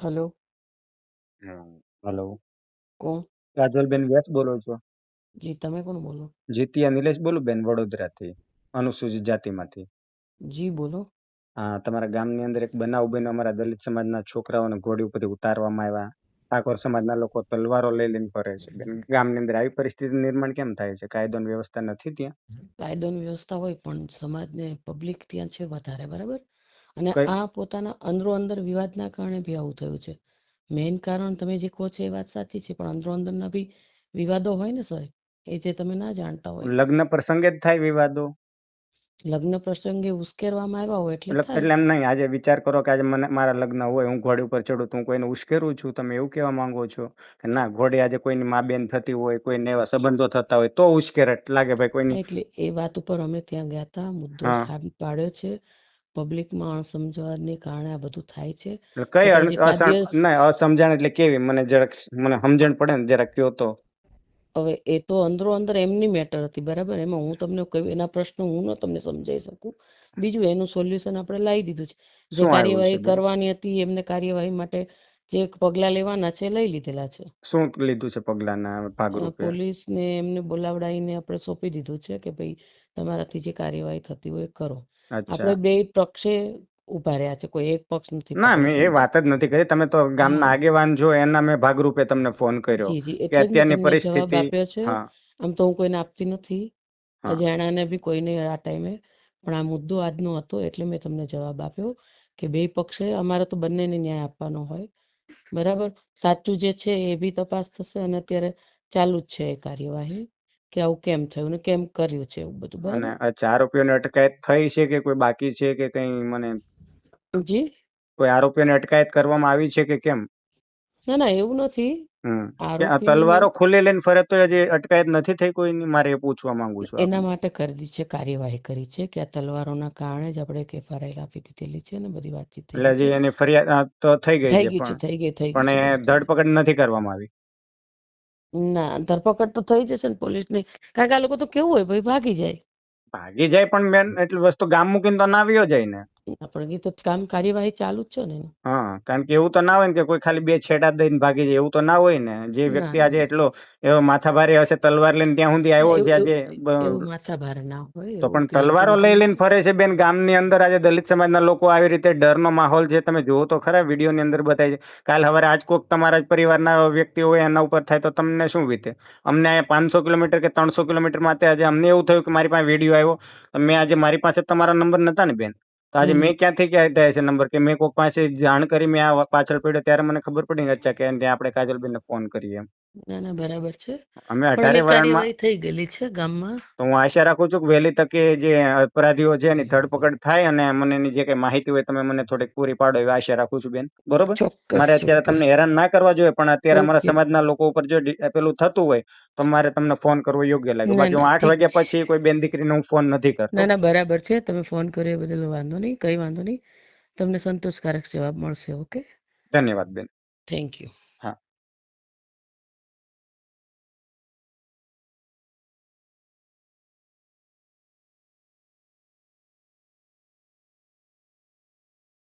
Hello. હમ hello. કોણ? કાજલબેન વ્યાસ બોલો છો. જી તમે કોણ બોલો? જીતિયા નિલેશ બોલું બેન વડોદરાથી અનુસૂચિત જાતિમાંથી. જી બોલો. હા તમારા ગામની અંદર એક બનાવ બન્યો અમારા દલિત સમાજના છોકરાઓને ઘોડી ઉપરથી ઉતારવામાં આવ્યા. ઠાકોર સમાજના લોકો તલવારો લઈ લઈને ફરે છે. બેન ગામની અંદર આવી પરિસ્થિતિ નિર્માણ કેમ થાય છે? કાયદો અને વ્યવસ્થા નથી ત્યાં? કાયદોની વ્યવસ્થા હોય પણ સમાજને પબ્લિક ત્યાં છે વધારે બરાબર? અને કઈ- આ પોતાના અંદરો અંદર વિવાદના કારણે બી આવું થયું છે. મેઇન કારણ તમે જે કહો છો એ વાત સાચી છે પણ અંદરો અંદરના બી વિવાદો હોય ને સાહેબ એ જે તમે ના જાણતા હોય. લગ્ન પ્રસંગે જ થાય વિવાદો? લગ્ન પ્રસંગે ઉશ્કેરવામાં આવ્યા હોય એટલે એટલે થાય. એટલે એમ નહીં આજે વિચાર કરો કે આજે મને મારા લગ્ન હોય હું ઘોડી ઉપર ચડું તો હું કોઈને ઉશ્કેરું છું? તમે એવું કહેવા માંગો છો કે ના ઘોડે આજે કોઈની મા બેન થતી હોય કોઈને એવા સંબંધો થતા હોય તો ઉશ્કેરટ લાગે ભાઈ કોઈની. એટલે એ વાત ઉપર અમે ત્યાં ગયા હતા મુદ્દો હા. પાડ્યો છે. પબ્લિકમાં અણસમજવાને કારણે આ બધું થાય છે. કઈ ના અસમજણ એટલે કેવી? મને જરાક મને સમજણ પડે ને જરાક કયો તો. હવે એ તો અંદરો અંદર એમની મેટર હતી બરાબર? એમાં હું તમને કહ્યું એના પ્રશ્નો હું ન તમને સમજાઈ શકું. બીજું એનું સોલ્યુશન આપણે લાવી દીધું છે. જે કાર્યવાહી કરવાની હતી એમને કાર્યવાહી માટે જે પગલા લેવાના છે એ લઈ લીધેલા છે. શું લીધું છે પગલાના અ, ભાગરૂપે પોલીસને એમને બોલાવડાવીને આપણે સોંપી દીધું છે કે ભાઈ તમારાથી જે કાર્યવાહી થતી હોય એ કરો. અચ્છા. આપણે બે પક્ષે ઊભા રહ્યા છે કોઈ એક પક્ષ નથી ના પકડ્યો, મેં એ સમજ્યા? વાત જ નથી કરી. તમે તો ગામના હા. આગેવાન છો એના મેં ભાગરૂપે તમને ફોન કર્યો જી જી કે એટલે જ મેં અત્યારની તમને જવાબ પરિસ્થિતિ આપ્યો છે. હા. આમ તો હું કોઈને આપતી નથી. હા. અજાણ્યાને બી કોઈને આ ટાઈમે. પણ આ મુદ્દો આજનો હતો એટલે મેં તમને જવાબ આપ્યો કે બે પક્ષે અમારે તો બંનેને ન્યાય આપવાનો હોય. બરાબર? સાચું જે છે એ બી તપાસ થશે અને અત્યારે ચાલુ જ છે એ કાર્યવાહી. કે આવું કેમ થયું ને કેમ કર્યું છે એવું બધું અને બરાબર આ ચાર આરોપીઓને અટકાયત થઈ છે કે કોઈ બાકી છે કે કઈ મને જી? કોઈ આરોપીઓને અટકાયત કરવામાં આવી છે કે કેમ? ના ના એવું નથી. આ તલવારો ખુલ્લી લઈને ફરે તો હજી અટકાયત નથી થઈ કોઈની મારે એ પૂછવા માંગુ છું એના માટે કરી દી છે કાર્યવાહી કરી છે કે આ તલવારોના કારણે જ આપણે એક એફઆરઆઈ આપી દીધેલી છે ને બધી વાતચીત એટલે જે એની ફરિયાદ તો થઈ ગઈ થઈ છે ગઈ છે પણ. થઈ ગઈ થઈ પણ એ. ધરપકડ નથી કરવામાં આવી. ના ધરપકડ તો થઈ જશે ને પોલીસની. કારણ કે આ લોકો તો કેવું હોય ભાઈ ભાગી જાય. ભાગી જાય પણ મેન એટલી વસ્તુ ગામ મૂકીને તો ના આવ્યો જાય ને. આપણે એ તો કામ કાર્યવાહી ચાલુ જ છે ને એની. હા કારણ કે એવું તો ના હોય ને કે કોઈ ખાલી બે છેડા દઈને ભાગી જાય એવું તો ના હોય ને જે ના, વ્યક્તિ આજે ના. એટલો એવો માથાભારે હશે તલવાર લઈને ત્યાં સુધી આવ્યો એવું- છે આજે એવું- ના હોય તો એવું પણ તલવારો લઈ. લઈને ફરે છે બેન ગામની અંદર આજે દલિત સમાજના લોકો આવી રીતે ડરનો માહોલ છે તમે જુઓ તો ખરા વિડીયોની અંદર બતાય છે કાલ હવારે આજ કોક તમારા જ પરિવારના વ્યક્તિ હોય એના ઉપર થાય તો તમને શું વીતે અમને અહીંયા પાંચસો કિલોમીટર કે ત્રણસો કિલોમીટર માટે આજે અમને એવું થયું કે મારી પાસે વીડિયો આવ્યો મેં આજે મારી પાસે તમારા નંબર નતા ને બેન તો આજે મેં ક્યાંથી ક્યાં થયા છે નંબર? કે મેં કોઈક પાસે જાણ કરી મેં આ પાછળ પડ્યો ત્યારે મને ખબર પડી ને અચ્છા કે ત્યાં આપણે કાજલબેનને ફોન કરીએ એમ. ના ના બરાબર છે. અમે પણ અઢારે એની વરણમાં કાર્યવાહી થઈ ગયેલી છે ગામમાં. તો હું આશા રાખું છું કે વહેલી તકે જે અપરાધીઓ છે એની ધરપકડ થાય અને મને એની જે કઈ માહિતી હોય તમે મને થોડીક પૂરી પાડો એવી આશા રાખું છું બેન. બરોબર? ચોક્કસ મારે અત્યારે ચોક્કસ. તમને હેરાન ના કરવા જોઈએ પણ અત્યારે અમારા. સમાજના લોકો ઉપર જો ડી- પેલું થતું હોય તો મારે તમને ફોન કરવો યોગ્ય લાગે. ના, બાકી હું ના, આઠ ઠીક વાગ્યા છે. પછી કોઈ બેન દીકરીને હું ફોન નથી કરતો. ના ના બરાબર છે. તમે ફોન કર્યો એ બદલ વાંધો નહીં કઈ વાંધો નહીં. તમને સંતોષકારક જવાબ મળશે ઓકે? ધન્યવાદ બેન. Thank you. હા.